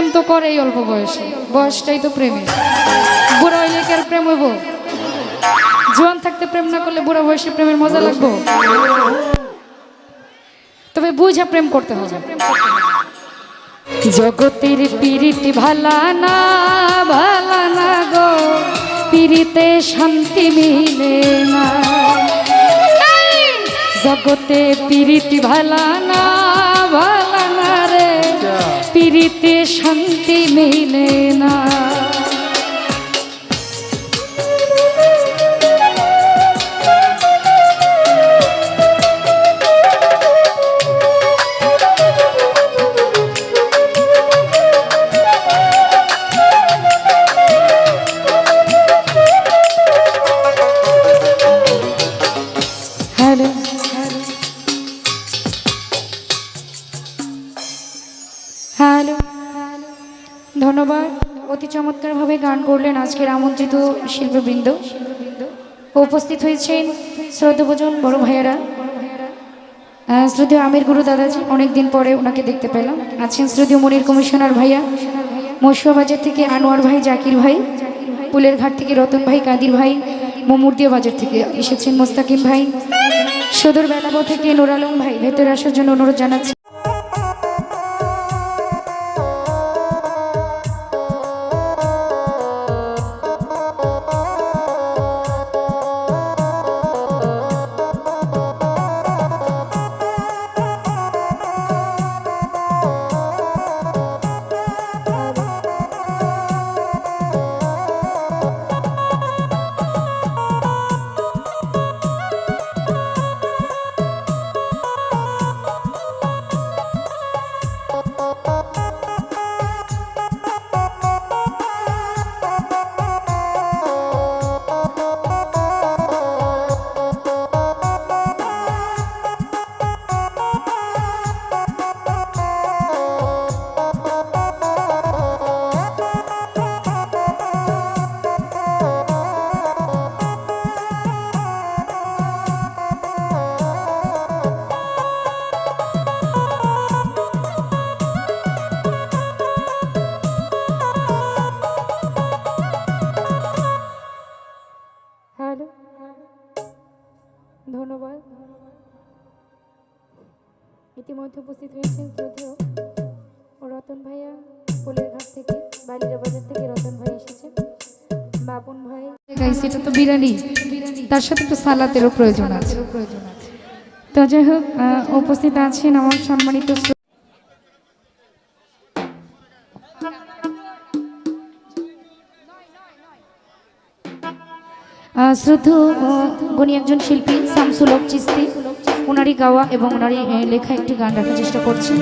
প্রেম তো করেই অল্প বয়সে। বয়সটাই তো প্রেমে বুড়া হইলে কি আর প্রেম হইব? জোয়ান থাকতে প্রেম না করলে বুড়া বয়সে প্রেমের মজা লাগবো? তবে বুঝা প্রেম করতে হবে। জগতের পিরিতি ভালা না ভালা না গো। পিরিতে শান্তি মিলে না। জগতে পিরিতি ভালা না শান্তি ধন্যবাদ। অতি চমৎকারভাবে গান করলেন আজকের আমন্ত্রিত শিল্পবৃন্দ। উপস্থিত হয়েছেন শ্রদ্ধভোজন বড় ভাইয়েরা। শ্রদ্ধেয় আমির গুরু দাদাজি, অনেকদিন পরে ওনাকে দেখতে পেলাম। আছেন শ্রদ্ধেয় মনির কমিশনার ভাইয়া, মশুয়া বাজার থেকে আনোয়ার ভাই, জাকির ভাই, পুলের ঘাট থেকে রতন ভাই, কাদির ভাই, মোমুরদিয়া বাজার থেকে এসেছেন মোস্তাকিম ভাই, সদর বেলাবো থেকে নুর ভাই, ভেতরে আসার জন্য অনুরোধ জানাচ্ছি। ধন্যবাদ। ইতিমধ্যে উপস্থিত হয়েছেন শ্রদ্ধেয় রতন ভাইয়া পোলের ঘাট থেকে, বালিরা বাজার থেকে রতন ভাই এসেছেন বাপন ভাই সেটা তো বিরিয়ানি। তার সাথে তো সালাতেরও প্রয়োজন আছে। তো যাই হোক উপস্থিত আছেন আমার সম্মানিত শ্রদ্ধেয় আহ, গুণী একজন শিল্পী শামসুলভ চিস্তি। ওনারই গাওয়া এবং ওনারই লেখা একটি গান রাখার চেষ্টা করছি।